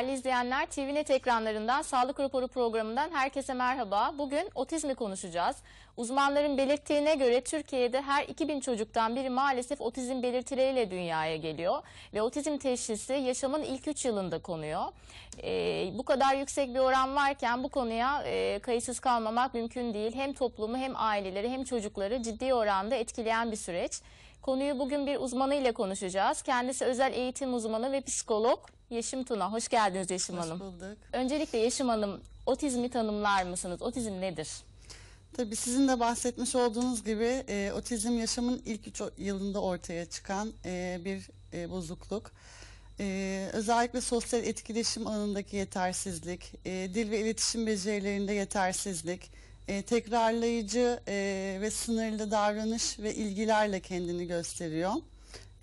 Değerli izleyenler, TVNet ekranlarından Sağlık Raporu programından herkese merhaba. Bugün otizmi konuşacağız. Uzmanların belirttiğine göre Türkiye'de her 2000 çocuktan biri maalesef otizm belirtileriyle dünyaya geliyor. Ve otizm teşhisi yaşamın ilk 3 yılında konuyor. Ee, bu kadar yüksek bir oran varken bu konuya e, kayıtsız kalmamak mümkün değil. Hem toplumu hem aileleri hem çocukları ciddi oranda etkileyen bir süreç. Konuyu bugün bir uzmanıyla konuşacağız. Kendisi özel eğitim uzmanı ve psikolog Yeşim Tuna. Hoş geldiniz Yeşim Hoş Hanım. bulduk. Öncelikle Yeşim Hanım otizmi tanımlar mısınız? Otizm nedir? Tabii sizin de bahsetmiş olduğunuz gibi e, otizm yaşamın ilk üç yılında ortaya çıkan e, bir e, bozukluk. E, özellikle sosyal etkileşim alanındaki yetersizlik, e, dil ve iletişim becerilerinde yetersizlik, e, tekrarlayıcı e, ve sınırlı davranış ve ilgilerle kendini gösteriyor.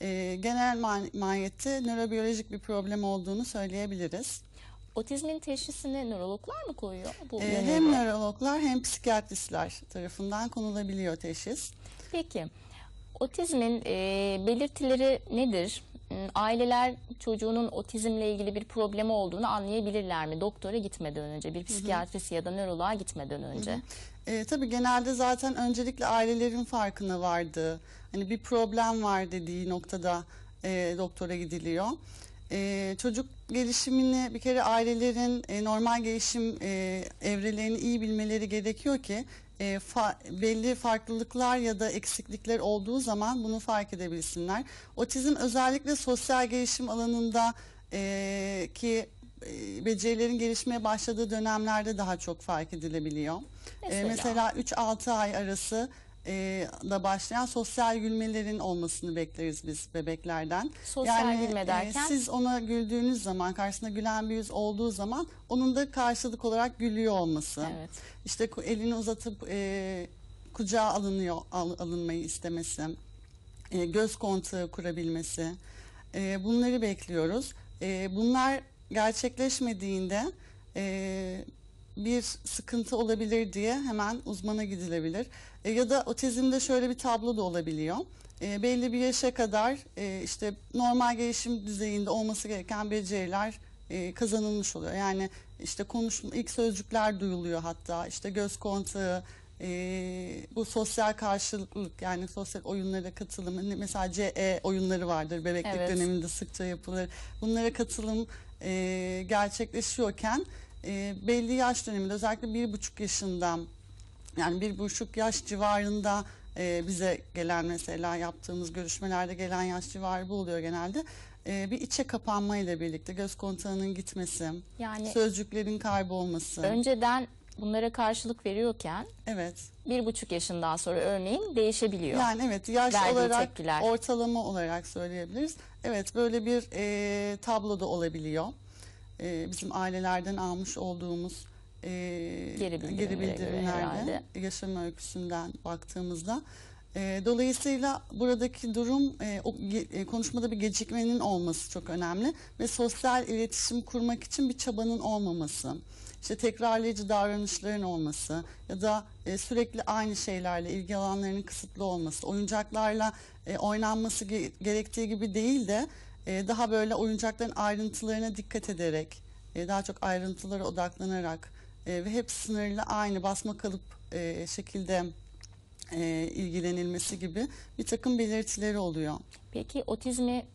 E, genel man- mahiyette nörobiyolojik bir problem olduğunu söyleyebiliriz. Otizmin teşhisini nörologlar mı koyuyor? Bu E, hem nörologlar hem psikiyatristler tarafından konulabiliyor teşhis. Peki otizmin e, belirtileri nedir? Hmm, Aileler çocuğunun otizmle ilgili bir problemi olduğunu anlayabilirler mi? Doktora gitmeden önce, bir psikiyatrist ya da nöroloğa gitmeden önce. E, tabii genelde zaten öncelikle ailelerin farkına vardığı, hani bir problem var dediği noktada e, doktora gidiliyor. E, çocuk gelişimini bir kere ailelerin e, normal gelişim e, evrelerini iyi bilmeleri gerekiyor ki e, fa- belli farklılıklar ya da eksiklikler olduğu zaman bunu fark edebilsinler. Otizm özellikle sosyal gelişim alanında e, ki e, becerilerin gelişmeye başladığı dönemlerde daha çok fark edilebiliyor. E, Mesela? mesela 3-6 ay arası e, da başlayan sosyal gülmelerin olmasını bekleriz biz bebeklerden. Sosyal gülme e, derken? siz ona güldüğünüz zaman, karşısında gülen bir yüz olduğu zaman onun da karşılık olarak gülüyor olması. Evet. İşte elini uzatıp e, kucağa alınıyor al- alınmayı istemesi, e, göz kontağı kurabilmesi. E, bunları bekliyoruz. E, bunlar gerçekleşmediğinde e, bir sıkıntı olabilir diye hemen uzmana gidilebilir. E, ya da otizmde şöyle bir tablo da olabiliyor. E, belli bir yaşa kadar e, işte normal gelişim düzeyinde olması gereken beceriler e, kazanılmış oluyor. Yani işte konuşma ilk sözcükler duyuluyor hatta işte göz kontağı e, bu sosyal karşılıklılık yani sosyal oyunlara katılım hani mesela CE oyunları vardır bebeklik Evet. döneminde sıkça yapılır. Bunlara katılım e, gerçekleşiyorken e, belli yaş döneminde özellikle bir buçuk yaşından yani bir buçuk yaş civarında e, bize gelen mesela yaptığımız görüşmelerde gelen yaş civarı bu oluyor genelde. E, bir içe kapanma ile birlikte göz kontağının gitmesi, Yani sözcüklerin kaybolması. önceden bunlara karşılık veriyorken evet. bir buçuk yaşından sonra örneğin değişebiliyor. Yani evet yaş Verdiği olarak tepkiler. ortalama olarak söyleyebiliriz. Evet böyle bir e, tablo da olabiliyor. E, bizim ailelerden almış olduğumuz e, Geri göre bildirimlerde yaşam öyküsünden baktığımızda. E, dolayısıyla buradaki durum e, o e, konuşmada bir gecikmenin olması çok önemli ve sosyal iletişim kurmak için bir çabanın olmaması. İşte tekrarlayıcı davranışların olması ya da e, sürekli aynı şeylerle ilgi alanlarının kısıtlı olması, oyuncaklarla e, oynanması ge- gerektiği gibi değil de daha böyle oyuncakların ayrıntılarına dikkat ederek, e, daha çok ayrıntılara odaklanarak e, ve hep sınırlı aynı basma kalıp e, şekilde ilgilenilmesi gibi bir takım belirtileri oluyor. Peki otizmi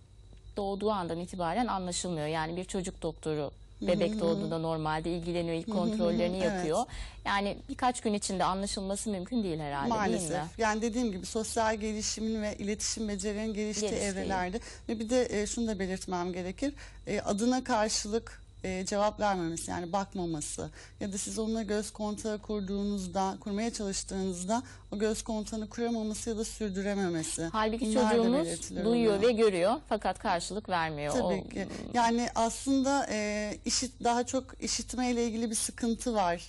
doğduğu andan itibaren anlaşılmıyor. Yani bir çocuk doktoru bebek doğduğunda normalde ilgileniyor, ilk kontrollerini evet. yapıyor. Yani birkaç gün içinde anlaşılması mümkün değil herhalde değil mi? Maalesef. Yani dediğim gibi sosyal gelişimin ve iletişim becerilerinin geliştiği Geliştiği. evrelerde ve bir de e, şunu da belirtmem gerekir. E, adına karşılık e, cevap vermemesi yani bakmaması ya da siz onunla göz kontağı kurduğunuzda, kurmaya çalıştığınızda o göz kontağını kuramaması ya da sürdürememesi. Halbuki Bunlar çocuğumuz duyuyor ve görüyor fakat karşılık vermiyor. Tabii O- ki. Yani aslında e, işit daha çok işitmeyle ilgili bir sıkıntı var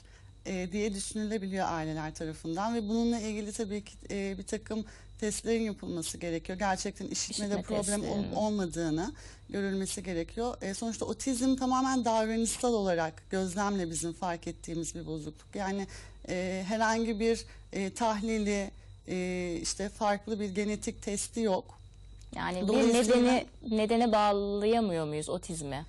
e, diye düşünülebiliyor aileler tarafından ve bununla ilgili tabii ki e, bir takım testlerin yapılması gerekiyor. Gerçekten işitmede İşitme problem ol- olmadığını görülmesi gerekiyor. E, sonuçta otizm tamamen davranışsal olarak gözlemle bizim fark ettiğimiz bir bozukluk. Yani e, herhangi bir e, tahlili e, işte farklı bir genetik testi yok. Yani bir nedeni nedene bağlayamıyor muyuz otizmi?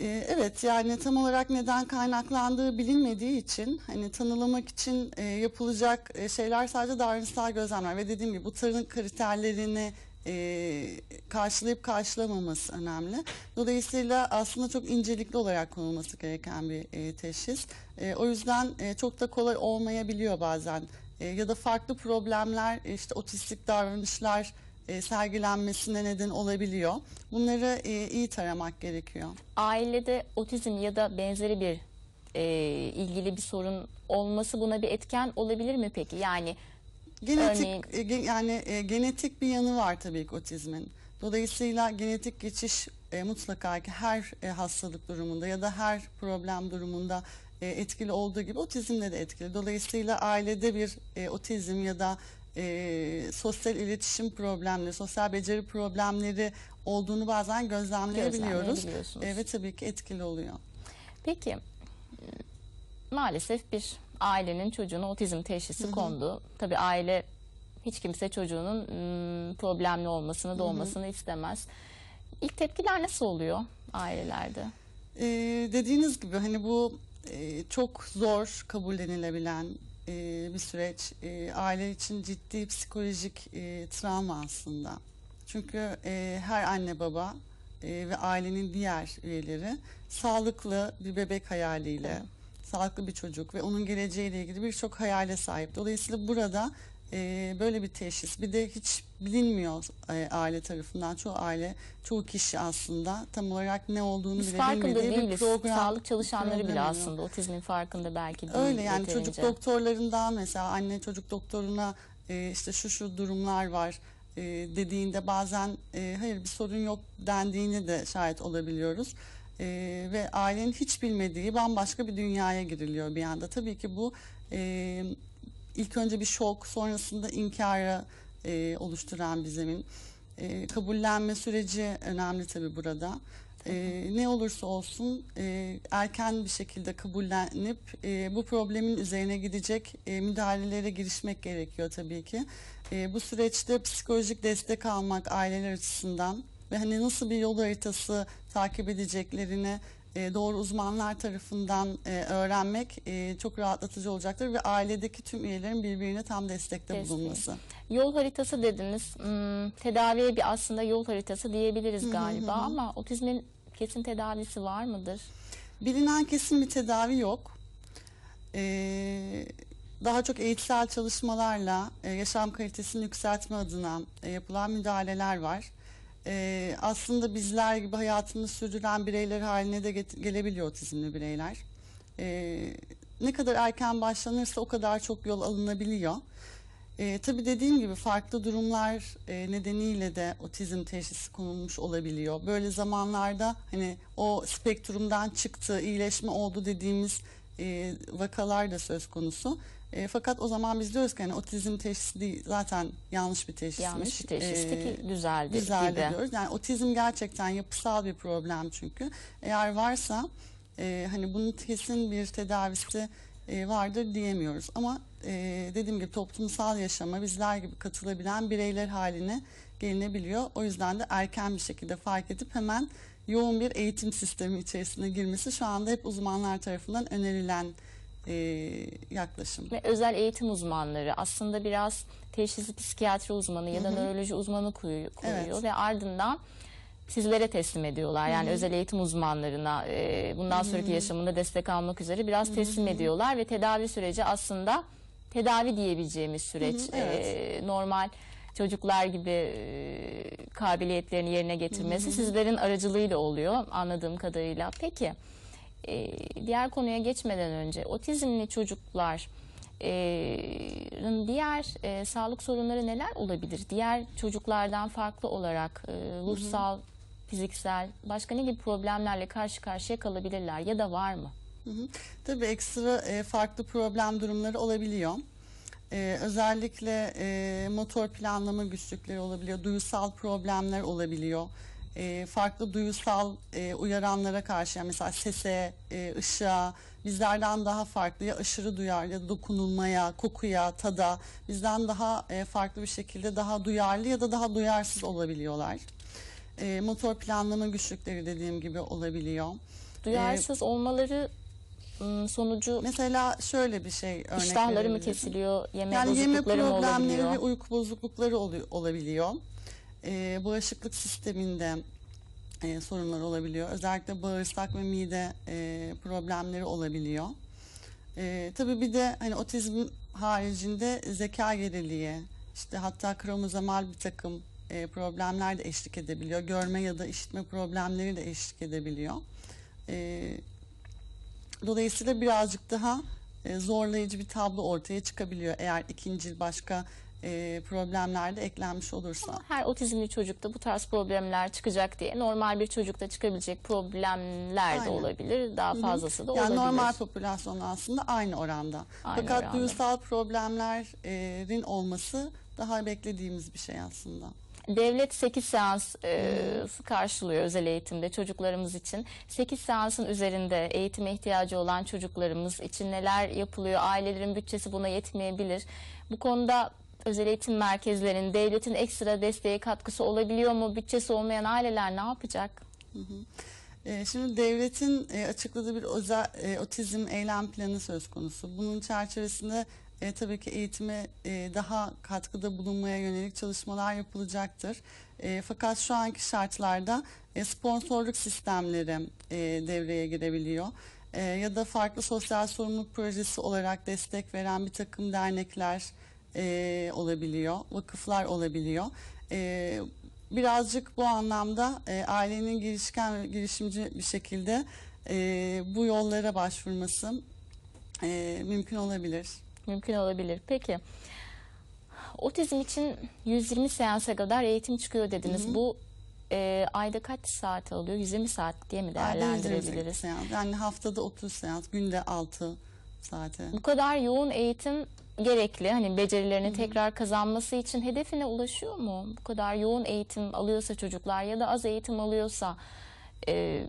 Ee, Evet yani tam olarak neden kaynaklandığı bilinmediği için hani tanılamak için e, yapılacak e, şeyler sadece davranışsal gözlemler ve dediğim gibi bu tanı kriterlerini e, karşılayıp karşılamaması önemli. Dolayısıyla aslında çok incelikli olarak konulması gereken bir e, teşhis. E, o yüzden e, çok da kolay olmayabiliyor bazen. E, ya da farklı problemler e, işte otistik davranışlar e, sergilenmesine neden olabiliyor. Bunları e, iyi taramak gerekiyor. Ailede otizm ya da benzeri bir e, ilgili bir sorun olması buna bir etken olabilir mi peki? Yani Genetik Örneğin- e, yani e, genetik bir yanı var tabii ki otizmin. Dolayısıyla genetik geçiş e, mutlaka ki her e, hastalık durumunda ya da her problem durumunda e, etkili olduğu gibi otizmde de etkili. Dolayısıyla ailede bir e, otizm ya da e, sosyal iletişim problemleri, sosyal beceri problemleri olduğunu bazen gözlemleyebiliyoruz. E, ve tabii ki etkili oluyor. Peki maalesef bir ailenin çocuğuna otizm teşhisi kondu. Tabii aile hiç kimse çocuğunun problemli olmasını da olmasını istemez. İlk tepkiler nasıl oluyor ailelerde? Ee, dediğiniz gibi hani bu e, çok zor kabullenilebilen e, bir süreç. E, aile için ciddi psikolojik e, travma aslında. Çünkü e, her anne baba e, ve ailenin diğer üyeleri sağlıklı bir bebek hayaliyle, sağlıklı bir çocuk ve onun geleceğiyle ilgili birçok hayale sahip. Dolayısıyla burada e, böyle bir teşhis bir de hiç bilinmiyor e, aile tarafından çoğu aile çoğu kişi aslında tam olarak ne olduğunu Biz bile farkında bilmediği bir değiliz. program Sağlık çalışanları bile aslında otizmin farkında belki değil. Öyle yani yeterince. çocuk doktorlarından mesela anne çocuk doktoruna e, işte şu şu durumlar var e, dediğinde bazen e, hayır bir sorun yok dendiğini de şahit olabiliyoruz. E, ve ailenin hiç bilmediği bambaşka bir dünyaya giriliyor bir anda. Tabii ki bu e, ilk önce bir şok sonrasında inkara e, oluşturan bir zemin. E, kabullenme süreci önemli tabii burada. E, ne olursa olsun e, erken bir şekilde kabullenip e, bu problemin üzerine gidecek e, müdahalelere girişmek gerekiyor tabii ki. E, bu süreçte psikolojik destek almak aileler açısından ve hani nasıl bir yol haritası takip edeceklerini e, doğru uzmanlar tarafından e, öğrenmek e, çok rahatlatıcı olacaktır ve ailedeki tüm üyelerin birbirine tam destekte Desteği. bulunması. Yol haritası dediniz. Hmm, tedaviye bir aslında yol haritası diyebiliriz galiba ama otizmin kesin tedavisi var mıdır? Bilinen kesin bir tedavi yok. Ee, daha çok eğitsel çalışmalarla yaşam kalitesini yükseltme adına yapılan müdahaleler var. Ee, aslında bizler gibi hayatını sürdüren bireyler haline de gelebiliyor otizmli bireyler. Ee, ne kadar erken başlanırsa o kadar çok yol alınabiliyor. Ee, tabii dediğim gibi farklı durumlar e, nedeniyle de otizm teşhisi konulmuş olabiliyor. Böyle zamanlarda hani o spektrumdan çıktı, iyileşme oldu dediğimiz e, vakalar da söz konusu. E, fakat o zaman biz diyoruz ki hani otizm teşhisi değil, zaten yanlış bir teşhismiş. Yanlış bir teşhisti Ee, ki düzeldi düzeldi gibi. diyoruz. Yani otizm gerçekten yapısal bir problem çünkü. Eğer varsa e, hani bunun kesin bir tedavisi e, vardır diyemiyoruz. Ama e, dediğim gibi toplumsal yaşama bizler gibi katılabilen bireyler haline gelinebiliyor. O yüzden de erken bir şekilde fark edip hemen yoğun bir eğitim sistemi içerisine girmesi şu anda hep uzmanlar tarafından önerilen e, yaklaşım. Ve özel eğitim uzmanları aslında biraz teşhisi psikiyatri uzmanı ya da nöroloji uzmanı koyuyor, koyuyor Evet. ve ardından sizlere teslim ediyorlar. Yani özel eğitim uzmanlarına e, bundan sonraki yaşamında destek almak üzere biraz teslim ediyorlar ve tedavi süreci aslında tedavi diyebileceğimiz süreç. Hı hı, evet. E, normal çocuklar gibi e, kabiliyetlerini yerine getirmesi sizlerin aracılığıyla oluyor anladığım kadarıyla. Peki e, diğer konuya geçmeden önce otizmli çocuklar e, diğer e, sağlık sorunları neler olabilir? Diğer çocuklardan farklı olarak e, ruhsal, fiziksel başka ne gibi problemlerle karşı karşıya kalabilirler ya da var mı? Hı hı. Tabii ekstra e, farklı problem durumları olabiliyor. E, özellikle e, motor planlama güçlükleri olabiliyor, duyusal problemler olabiliyor. E, farklı duyusal e, uyaranlara karşı yani mesela sese, e, ışığa bizlerden daha farklı ya aşırı duyar ya dokunulmaya, kokuya, tada bizden daha e, farklı bir şekilde daha duyarlı ya da daha duyarsız olabiliyorlar. e, motor planlama güçlükleri dediğim gibi olabiliyor. Duyarsız olmaları ım, sonucu Mesela şöyle bir şey örnek iştahları mı kesiliyor, yeme Yani yeme problemleri ve uyku bozuklukları olu- olabiliyor. Ee, bağışıklık sisteminde e, sorunlar olabiliyor. Özellikle bağırsak ve mide e, problemleri olabiliyor. E, tabii bir de hani otizm haricinde zeka geriliği, işte hatta kromozomal bir takım e, problemler de eşlik edebiliyor. Görme ya da işitme problemleri de eşlik edebiliyor. E, Dolayısıyla birazcık daha e, zorlayıcı bir tablo ortaya çıkabiliyor eğer ikinci başka e, problemler de eklenmiş olursa. Her otizmli çocukta bu tarz problemler çıkacak diye normal bir çocukta çıkabilecek problemler de Aynen. olabilir. Daha fazlası da yani olabilir. normal popülasyon aslında aynı oranda. Aynı Fakat oranda. duygusal problemlerin olması daha beklediğimiz bir şey aslında. Devlet 8 seans e, karşılıyor özel eğitimde çocuklarımız için. 8 seansın üzerinde eğitime ihtiyacı olan çocuklarımız için neler yapılıyor? Ailelerin bütçesi buna yetmeyebilir. Bu konuda özel eğitim merkezlerinin devletin ekstra desteği katkısı olabiliyor mu? Bütçesi olmayan aileler ne yapacak? E, Şimdi devletin e, açıkladığı bir özel, otizm eylem planı söz konusu. Bunun çerçevesinde e, tabii ki eğitime e, daha katkıda bulunmaya yönelik çalışmalar yapılacaktır. E, fakat şu anki şartlarda e, sponsorluk sistemleri e, devreye girebiliyor. E, ya da farklı sosyal sorumluluk projesi olarak destek veren bir takım dernekler e, olabiliyor, vakıflar olabiliyor. E, birazcık bu anlamda e, ailenin girişken ve girişimci bir şekilde e, bu yollara başvurması e, mümkün olabilir. Mümkün olabilir. Peki. Otizm için 120 seansa kadar eğitim çıkıyor dediniz. Bu e, ayda kaç saat alıyor? 120 saat diye mi Ayda 128 değerlendirebiliriz? Seans. Yani haftada 30 seans, günde 6 saate. Bu kadar yoğun eğitim gerekli. Hani becerilerini tekrar kazanması için hedefine ulaşıyor mu? Bu kadar yoğun eğitim alıyorsa çocuklar ya da az eğitim alıyorsa e,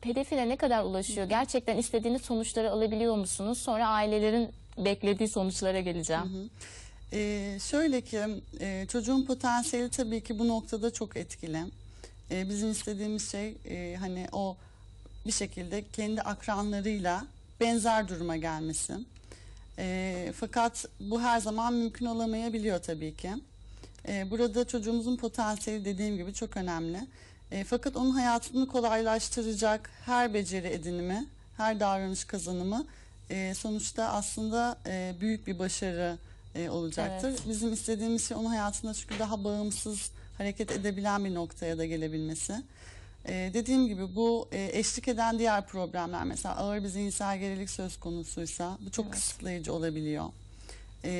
hedefine ne kadar ulaşıyor? Gerçekten istediğiniz sonuçları alabiliyor musunuz? Sonra ailelerin beklediği sonuçlara geleceğim. Ee, şöyle ki e, çocuğun potansiyeli tabii ki bu noktada çok etkili. Ee, bizim istediğimiz şey e, hani o bir şekilde kendi akranlarıyla benzer duruma gelmesi. Ee, fakat bu her zaman mümkün olamayabiliyor tabii ki. Ee, burada çocuğumuzun potansiyeli dediğim gibi çok önemli. Ee, fakat onun hayatını kolaylaştıracak her beceri edinimi, her davranış kazanımı e, sonuçta aslında e, büyük bir başarı e, olacaktır. Evet. Bizim istediğimiz şey onun hayatında çünkü daha bağımsız hareket edebilen bir noktaya da gelebilmesi. Ee, dediğim gibi bu e, eşlik eden diğer problemler mesela ağır bir zihinsel gerilik söz konusuysa bu çok kısıtlayıcı olabiliyor. Ee,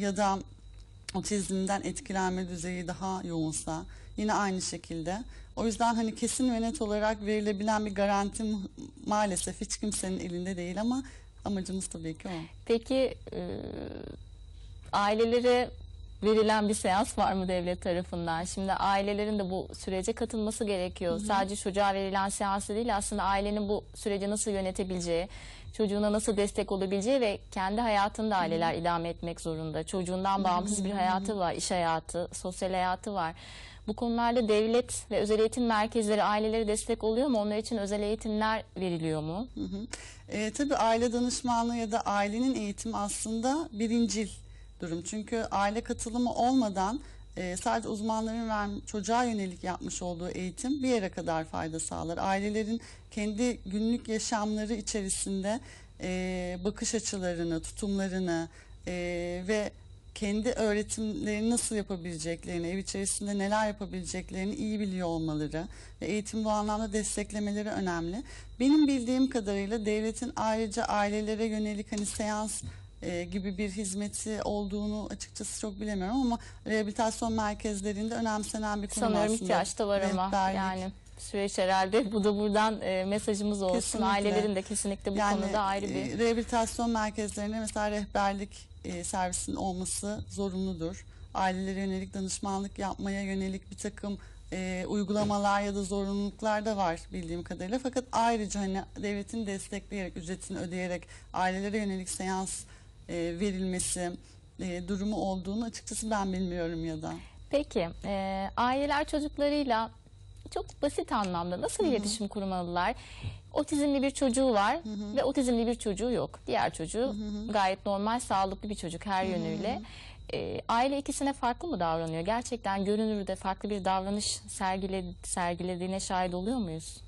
ya da otizmden etkilenme düzeyi daha yoğunsa yine aynı şekilde. O yüzden hani kesin ve net olarak verilebilen bir garanti mu- maalesef hiç kimsenin elinde değil ama amacımız tabii ki o. Peki e, ailelere verilen bir seans var mı devlet tarafından? Şimdi ailelerin de bu sürece katılması gerekiyor. Sadece çocuğa verilen seans değil aslında ailenin bu süreci nasıl yönetebileceği, çocuğuna nasıl destek olabileceği ve kendi hayatını da aileler idame etmek zorunda. Çocuğundan bağımsız bir hayatı var, iş hayatı, sosyal hayatı var. Bu konularda devlet ve özel eğitim merkezleri ailelere destek oluyor mu? Onlar için özel eğitimler veriliyor mu? Hı hı. E, tabii aile danışmanlığı ya da ailenin eğitimi aslında birincil durum. Çünkü aile katılımı olmadan e, sadece uzmanların ver, çocuğa yönelik yapmış olduğu eğitim bir yere kadar fayda sağlar. Ailelerin kendi günlük yaşamları içerisinde e, bakış açılarını, tutumlarını e, ve kendi öğretimlerini nasıl yapabileceklerini, ev içerisinde neler yapabileceklerini iyi biliyor olmaları ve eğitim bu anlamda desteklemeleri önemli. Benim bildiğim kadarıyla devletin ayrıca ailelere yönelik hani seans e, gibi bir hizmeti olduğunu açıkçası çok bilemiyorum ama rehabilitasyon merkezlerinde önemsenen bir konu Sanıyorum aslında. ihtiyaç da var ama Rehberlik. yani süreç herhalde bu da buradan e, mesajımız olsun. Kesinlikle. Ailelerin de kesinlikle bu konuda ayrı bir e, rehabilitasyon merkezlerinde mesela rehberlik e, servisinin olması zorunludur. Ailelere yönelik danışmanlık yapmaya yönelik bir takım e, uygulamalar ya da zorunluluklar da var bildiğim kadarıyla. Fakat ayrıca hani devletin destekleyerek, ücretini ödeyerek ailelere yönelik seans verilmesi e, durumu olduğunu açıkçası ben bilmiyorum ya da. Peki, e, aileler çocuklarıyla çok basit anlamda nasıl iletişim kurmalılar? Otizmli bir çocuğu var ve otizmli bir çocuğu yok. Diğer çocuğu gayet normal, sağlıklı bir çocuk her yönüyle. Ee, aile ikisine farklı mı davranıyor? Gerçekten görünürde farklı bir davranış sergile, sergilediğine şahit oluyor muyuz?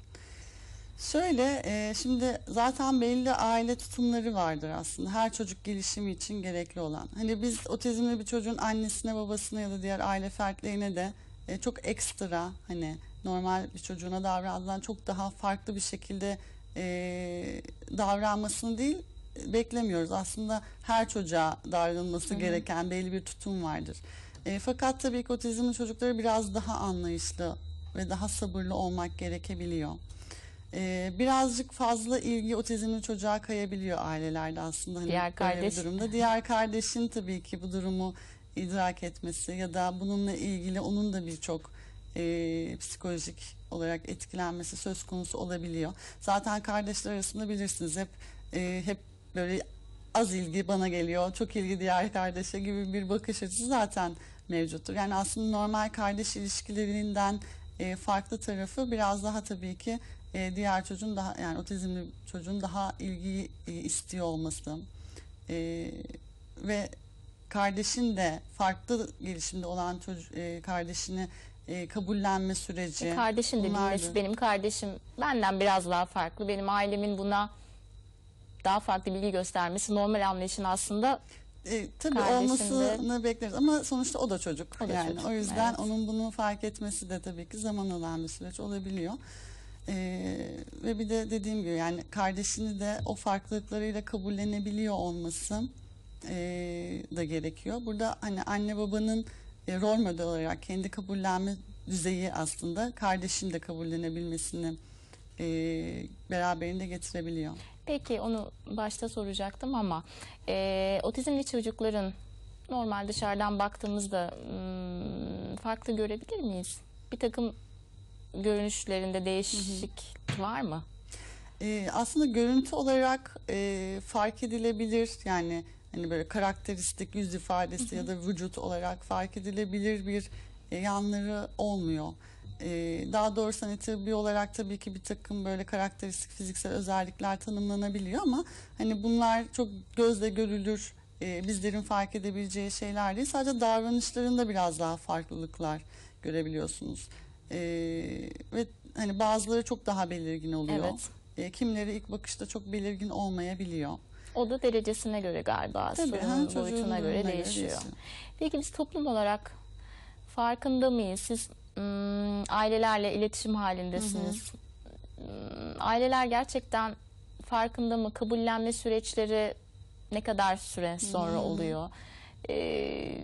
Şöyle, e, şimdi zaten belli aile tutumları vardır aslında. Her çocuk gelişimi için gerekli olan. Hani biz otizmli bir çocuğun annesine, babasına ya da diğer aile fertlerine de e, çok ekstra hani normal bir çocuğuna davranılan çok daha farklı bir şekilde e, davranmasını değil beklemiyoruz. Aslında her çocuğa davranılması gereken belli bir tutum vardır. E, fakat tabii ki otizmli çocukları biraz daha anlayışlı ve daha sabırlı olmak gerekebiliyor. Ee, birazcık fazla ilgi otizmli çocuğa kayabiliyor ailelerde aslında. Hani Diğer böyle bir kardeş. durumda. Diğer kardeşin tabii ki bu durumu idrak etmesi ya da bununla ilgili onun da birçok e, psikolojik olarak etkilenmesi söz konusu olabiliyor. Zaten kardeşler arasında bilirsiniz hep e, hep böyle az ilgi bana geliyor, çok ilgi diğer kardeşe gibi bir bakış açısı zaten mevcuttur. Yani aslında normal kardeş ilişkilerinden e, farklı tarafı biraz daha tabii ki e, diğer çocuğun daha yani otizmli çocuğun daha ilgiyi e, istiyor olması E, ve kardeşin de farklı gelişimde olan çocuk e, kardeşini e, kabullenme süreci. Kardeşin de bilmesi, benim kardeşim benden biraz daha farklı. Benim ailemin buna daha farklı bilgi göstermesi normal anlayışın aslında E, tabii de- olmasını bekleriz ama sonuçta o da çocuk. O da yani çocuk, o yüzden evet. onun bunu fark etmesi de tabii ki zaman alan bir süreç olabiliyor. E, ve bir de dediğim gibi yani kardeşini de o farklılıklarıyla kabullenebiliyor olması e, da gerekiyor. Burada hani anne babanın e, rol model olarak kendi kabullenme düzeyi aslında kardeşin de kabullenebilmesini e, beraberinde getirebiliyor. Peki onu başta soracaktım ama e, otizmli çocukların normal dışarıdan baktığımızda hmm, farklı görebilir miyiz? Bir takım görünüşlerinde değişik var mı? Ee, aslında görüntü olarak e, fark edilebilir yani hani böyle karakteristik yüz ifadesi ya da vücut olarak fark edilebilir bir e, yanları olmuyor. E, daha doğrusu hani tıbbi olarak tabii ki bir takım böyle karakteristik fiziksel özellikler tanımlanabiliyor ama hani bunlar çok gözle görülür e, bizlerin fark edebileceği şeyler değil. Sadece davranışlarında biraz daha farklılıklar görebiliyorsunuz. E, ve hani bazıları çok daha belirgin oluyor. Evet. E, kimileri ilk bakışta çok belirgin olmayabiliyor. O da derecesine göre galiba Tabii, sorunun ha, boyutuna göre değişiyor. değişiyor. Peki biz toplum olarak farkında mıyız? Siz hmm, ailelerle iletişim halindesiniz. Hmm, aileler gerçekten farkında mı? Kabullenme süreçleri ne kadar süre sonra oluyor? Ee,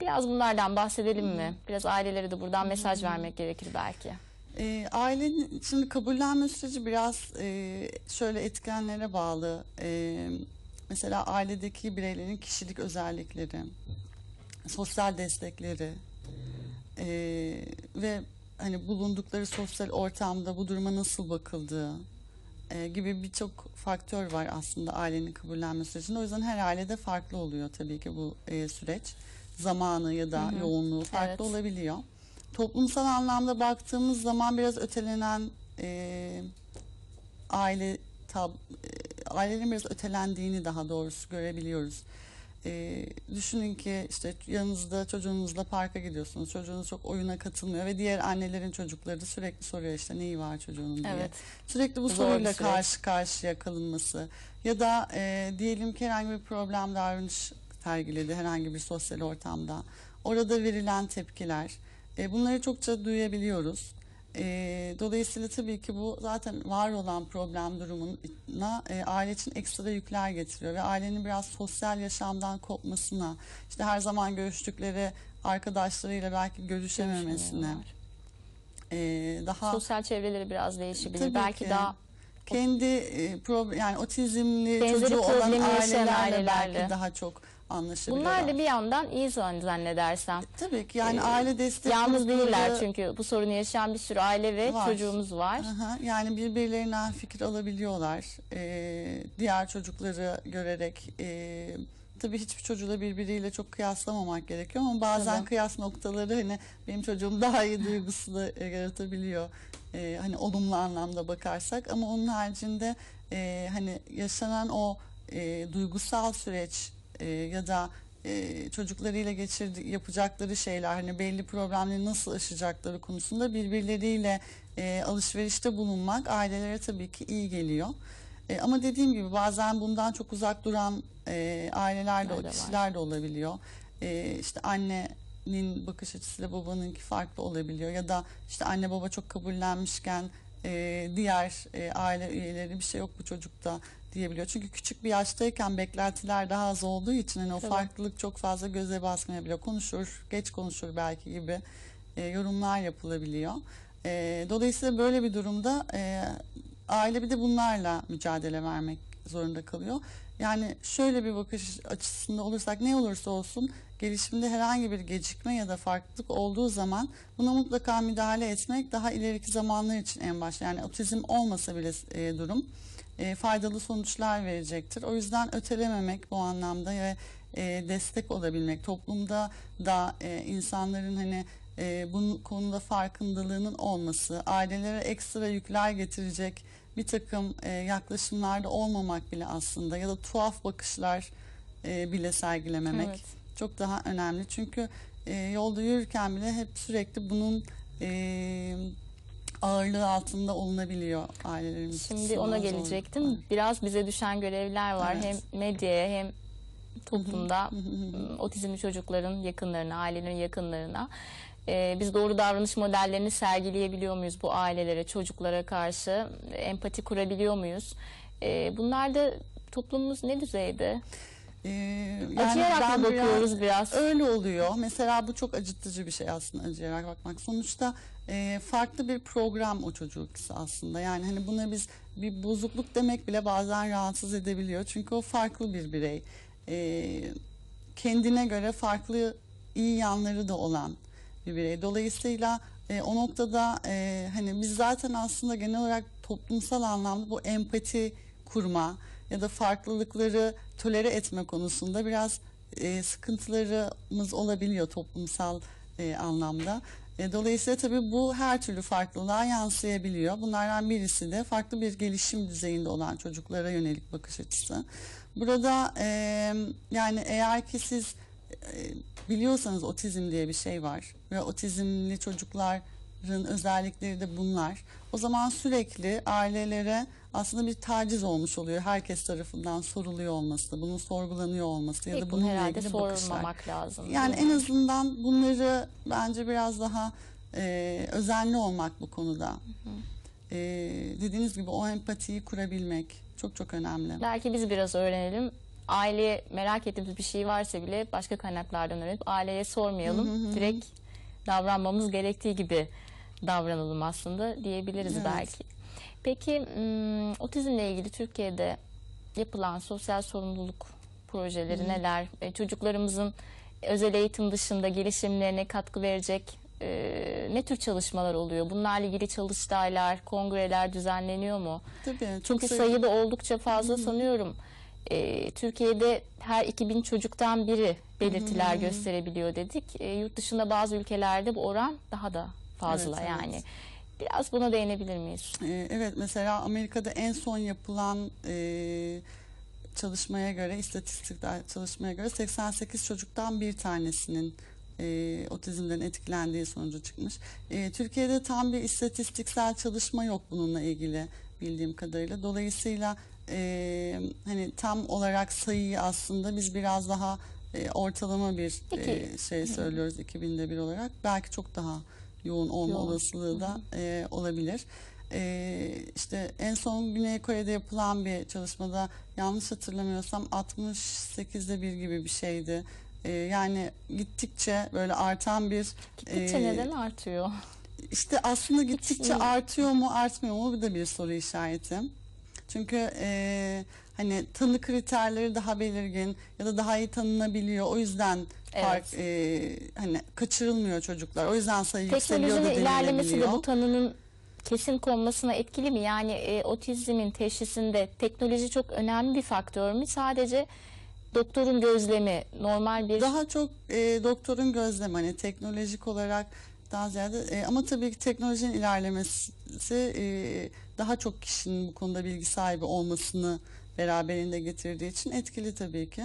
biraz bunlardan bahsedelim mi? Biraz ailelere de buradan mesaj vermek gerekir belki. E, ailenin şimdi kabullenme süreci biraz e, şöyle etkenlere bağlı. E, mesela ailedeki bireylerin kişilik özellikleri, sosyal destekleri e, ve hani bulundukları sosyal ortamda bu duruma nasıl bakıldığı e, gibi birçok faktör var aslında ailenin kabullenme sürecinde. O yüzden her ailede farklı oluyor tabii ki bu e, süreç. Zamanı ya da yoğunluğu farklı Evet. olabiliyor. Toplumsal anlamda baktığımız zaman biraz ötelenen e, aile tab, e, ailelerin biraz ötelendiğini daha doğrusu görebiliyoruz. E, düşünün ki işte yanınızda çocuğunuzla parka gidiyorsunuz. Çocuğunuz çok oyuna katılmıyor ve diğer annelerin çocukları da sürekli soruyor işte neyi var çocuğunun diye. Evet. Sürekli bu Zor soruyla karşı karşıya kalınması ya da e, diyelim ki herhangi bir problem davranış sergiledi herhangi bir sosyal ortamda. Orada verilen tepkiler e, bunları çokça duyabiliyoruz. E, dolayısıyla tabii ki bu zaten var olan problem durumuna e, aile için ekstra yükler getiriyor ve ailenin biraz sosyal yaşamdan kopmasına, işte her zaman görüştükleri arkadaşlarıyla belki görüşememesine, e, daha Sosyal çevreleri biraz değişebilir. Tabii belki ki. daha kendi e, problem yani otizmli Benzeri çocuğu olan ailelerle ailelerle. belki daha çok anlaşabiliyorlar. bunlar da bir yandan iyi zan- zannedersem. Tabii ki yani Ee, aile destek Yalnız değiller çünkü bu sorunu yaşayan bir sürü aile ve Var. çocuğumuz var. Aha, yani birbirlerinden fikir alabiliyorlar. Ee, diğer çocukları görerek e, tabii hiçbir çocuğu da birbiriyle çok kıyaslamamak gerekiyor ama bazen Tabii. kıyas noktaları hani benim çocuğum daha iyi duygusu da e, yaratabiliyor. E, hani olumlu anlamda bakarsak ama onun haricinde e, hani yaşanan o e, duygusal süreç e, ya da e, çocuklarıyla geçirdi yapacakları şeyler hani belli problemleri nasıl aşacakları konusunda birbirleriyle e, alışverişte bulunmak ailelere tabii ki iyi geliyor. E, ama dediğim gibi bazen bundan çok uzak duran e, aileler de, var? kişiler de olabiliyor. E, işte annenin bakış açısıyla babanınki farklı olabiliyor ya da işte anne baba çok kabullenmişken e, diğer e, aile üyeleri bir şey yok bu çocukta diyebiliyor. Çünkü küçük bir yaştayken beklentiler daha az olduğu için hani o Tabii. farklılık çok fazla göze basmayabiliyor. Konuşur, geç konuşur belki gibi e, yorumlar yapılabiliyor. E, dolayısıyla böyle bir durumda e, aile bir de bunlarla mücadele vermek zorunda kalıyor. Yani şöyle bir bakış açısında olursak ne olursa olsun gelişimde herhangi bir gecikme ya da farklılık olduğu zaman buna mutlaka müdahale etmek daha ileriki zamanlar için en başta yani otizm olmasa bile e, durum e, faydalı sonuçlar verecektir. O yüzden ötelememek bu anlamda ve e, destek olabilmek toplumda da e, insanların hani e, bunun konuda farkındalığının olması, ailelere ekstra yükler getirecek bir takım e, yaklaşımlarda olmamak bile aslında ya da tuhaf bakışlar e, bile sergilememek Evet. çok daha önemli. Çünkü e, yolda yürürken bile hep sürekli bunun e, ağırlığı altında olunabiliyor ailelerimiz. Şimdi ona gelecektim. Biraz bize düşen görevler var. Evet. Hem medyaya hem toplumda m, otizmli çocukların yakınlarına, ailelerin yakınlarına. Ee, biz doğru davranış modellerini sergileyebiliyor muyuz bu ailelere, çocuklara karşı? Empati kurabiliyor muyuz? Ee, bunlarda toplumumuz ne düzeyde? Ee, yani Acıyarak ben mı bakıyoruz biraz? Öyle oluyor. Mesela bu çok acıtıcı bir şey aslında acıyarak bakmak. Sonuçta e, farklı bir program o çocuk aslında. Yani hani buna biz bir bozukluk demek bile bazen rahatsız edebiliyor. Çünkü o farklı bir birey. E, kendine göre farklı iyi yanları da olan bir birey. Dolayısıyla e, o noktada e, hani biz zaten aslında genel olarak toplumsal anlamda bu empati kurma ya da farklılıkları tolere etme konusunda biraz e, sıkıntılarımız olabiliyor toplumsal e, anlamda. E, dolayısıyla tabii bu her türlü farklılığa yansıyabiliyor. Bunlardan birisi de farklı bir gelişim düzeyinde olan çocuklara yönelik bakış açısı. Burada e, yani eğer ki siz e, biliyorsanız otizm diye bir şey var ve otizmli çocukların özellikleri de bunlar. O zaman sürekli ailelere aslında bir taciz olmuş oluyor. Herkes tarafından soruluyor olması, bunun sorgulanıyor olması ya da bunu bununla herhalde ilgili bakışlar. lazım. Yani en azından bunları bence biraz daha e, özenli olmak bu konuda. E, dediğiniz gibi o empatiyi kurabilmek çok çok önemli. Belki biz biraz öğrenelim. Aileye merak ettiğimiz bir şey varsa bile başka kaynaklardan öğrenip aileye sormayalım. Direkt davranmamız gerektiği gibi davranalım aslında diyebiliriz Evet. belki. Peki otizmle ilgili Türkiye'de yapılan sosyal sorumluluk projeleri neler? E, çocuklarımızın özel eğitim dışında gelişimlerine katkı verecek e, ne tür çalışmalar oluyor? Bunlarla ilgili çalıştaylar, kongreler düzenleniyor mu? Tabii çok Çünkü sayı- da oldukça fazla sanıyorum. Ee, Türkiye'de her 2000 çocuktan biri belirtiler gösterebiliyor dedik. Ee, yurt dışında bazı ülkelerde bu oran daha da fazla Evet, evet. Biraz buna değinebilir miyiz? Ee, Evet mesela Amerika'da en son yapılan e, çalışmaya göre istatistikler çalışmaya göre 88 çocuktan bir tanesinin e, otizmden etkilendiği sonucu çıkmış. E, Türkiye'de tam bir istatistiksel çalışma yok bununla ilgili bildiğim kadarıyla. Dolayısıyla e, hani tam olarak sayıyı aslında biz biraz daha e, ortalama bir e, şey söylüyoruz 2000'de bir olarak. Belki çok daha yoğun olma Yoğun. olasılığı da e, olabilir. E, işte en son Güney Kore'de yapılan bir çalışmada yanlış hatırlamıyorsam 68'de bir gibi bir şeydi. E, yani gittikçe böyle artan bir Gittikçe e, neden artıyor? işte aslında gittikçe artıyor mu artmıyor mu bu da bir soru işareti. Çünkü e, hani tanı kriterleri daha belirgin ya da daha iyi tanınabiliyor. O yüzden Evet. fark e, hani kaçırılmıyor çocuklar. O yüzden sayı yükseliyor da Teknolojinin ilerlemesi de denilebiliyor. bu tanının kesin konmasına etkili mi? Yani e, otizmin teşhisinde teknoloji çok önemli bir faktör mü? Sadece doktorun gözlemi normal bir Daha çok e, doktorun gözlemi hani teknolojik olarak daha ziyade e, ama tabii ki teknolojinin ilerlemesi e, daha çok kişinin bu konuda bilgi sahibi olmasını beraberinde getirdiği için etkili tabii ki.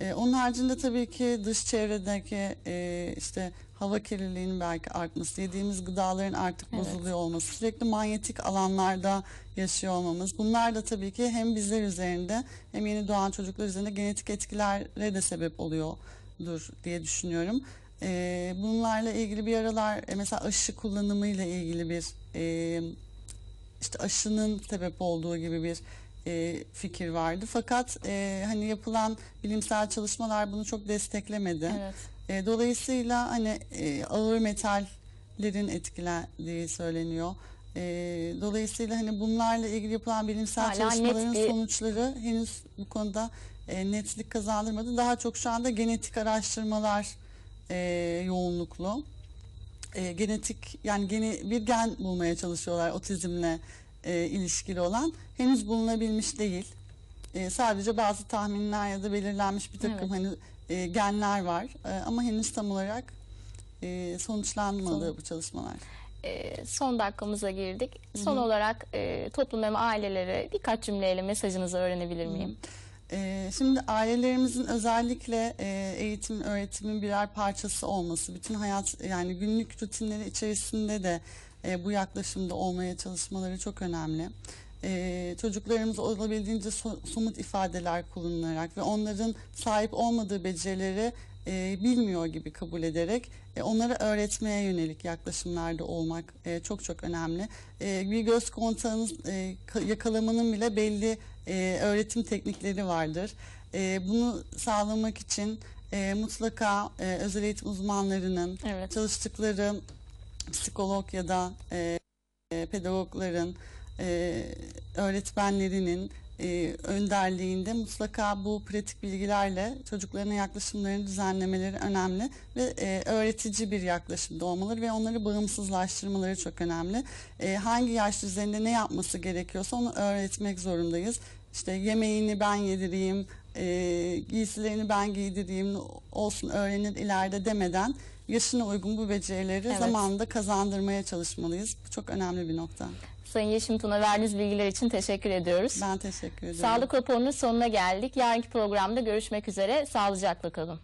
E, onun haricinde tabii ki dış çevredeki e, işte hava kirliliğinin belki artması, yediğimiz gıdaların artık Evet. bozuluyor olması, sürekli manyetik alanlarda yaşıyor olmamız. Bunlar da tabii ki hem bizler üzerinde hem yeni doğan çocuklar üzerinde genetik etkilere de sebep oluyordur diye düşünüyorum. E, bunlarla ilgili bir aralar e, mesela aşı kullanımıyla ilgili bir e, işte aşının sebep olduğu gibi bir e, fikir vardı. Fakat e, hani yapılan bilimsel çalışmalar bunu çok desteklemedi. evet. E, dolayısıyla hani e, ağır metallerin etkilediği söyleniyor. E, dolayısıyla hani bunlarla ilgili yapılan bilimsel Hala çalışmaların bir- sonuçları henüz bu konuda e, netlik kazandırmadı. Daha çok şu anda genetik araştırmalar e, yoğunluklu. E, genetik yani gene bir gen bulmaya çalışıyorlar otizmle e, ilişkili olan. Henüz bulunabilmiş değil. E, sadece bazı tahminler ya da belirlenmiş bir takım Evet. hani e, genler var E, ama henüz tam olarak e, sonuçlanmadı Son- bu çalışmalar. E, son dakikamıza girdik. Son olarak e, toplum ve ailelere birkaç cümleyle mesajınızı öğrenebilir miyim? E, şimdi ailelerimizin özellikle e, eğitim, öğretimin birer parçası olması, bütün hayat yani günlük rutinleri içerisinde de e, bu yaklaşımda olmaya çalışmaları çok önemli. E, çocuklarımız olabildiğince so- somut ifadeler kullanılarak ve onların sahip olmadığı becerileri e, bilmiyor gibi kabul ederek e, onlara öğretmeye yönelik yaklaşımlarda olmak e, çok çok önemli. E, bir göz kontağınız e, ka- yakalamanın bile belli e, öğretim teknikleri vardır. E, bunu sağlamak için e, mutlaka e, özel eğitim uzmanlarının Evet. çalıştıkları psikolog ya da e, e, pedagogların, e, öğretmenlerinin e, önderliğinde mutlaka bu pratik bilgilerle çocuklarına yaklaşımlarını düzenlemeleri önemli ve e, öğretici bir yaklaşımda olmaları ve onları bağımsızlaştırmaları çok önemli. E, hangi yaş düzeyinde ne yapması gerekiyorsa onu öğretmek zorundayız. İşte yemeğini ben yedireyim, e, giysilerini ben giydireyim, olsun öğrenir ileride demeden yaşına uygun bu becerileri Evet. zamanında kazandırmaya çalışmalıyız. Bu çok önemli bir nokta. Sayın Yeşim Tuna verdiğiniz bilgiler için teşekkür ediyoruz. Ben teşekkür ederim. Sağlık raporunun sonuna geldik. Yarınki programda görüşmek üzere. Sağlıcakla kalın.